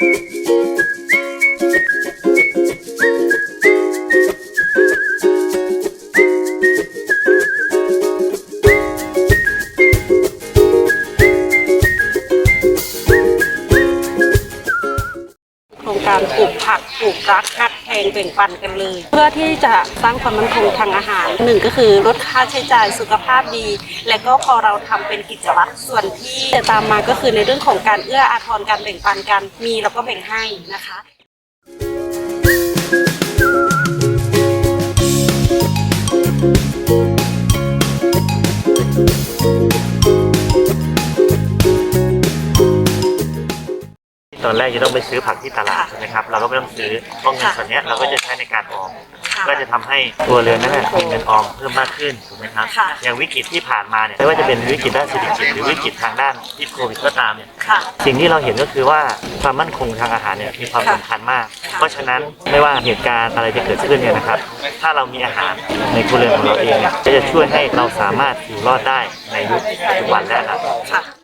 โการปลูกผักปลูกรักฮักแพงแบ่งปันกันเลย เพื่อที่จะสร้างความมั่นคงทางอาหารหนึ่งก็คือลดค่าใช้จ่ายสุขภาพดี และก็พอเราทำเป็นกิจวัตรส่วนที่จะตามมาก็คือในเรื่องของการเอื้ออาทรการแบ่งปันกันมีเราก็แบ่งให้นะคะ ตอนแรกจะต้องไปซื้อผักที่ตลาดใช่ไหมครับเราก็ไม่ต้องซื้อเพราะเงินค่ะส่วนเนี้ยเราก็จะใช้ในการออมค่ะก็จะทำให้ตัวเรือนนั้นนะมีเงินออมเพิ่มมากขึ้นถูกไหมครับค่ะอย่างวิกฤตที่ผ่านมาเนี่ยไม่ว่าจะเป็นวิกฤตด้านเศรษฐกิจหรือวิกฤตทางด้านที่โควิดก็ตามเนี่ยค่ะสิ่งที่เราเห็นก็คือว่าความมั่นคงทางอาหารเนี่ยมีความค่ะสำคัญมากค่ะเพราะฉะนั้นไม่ว่าเหตุการณ์อะไรจะเกิดขึ้นเนี่ยนะครับ ถ้าเรามีอาหารในครัวเรือนของเราเองเนี่ยก็จะช่วยให้เราสามารถอยู่รอดได้ในยุคปัจจุบันและอนาคตค่ะ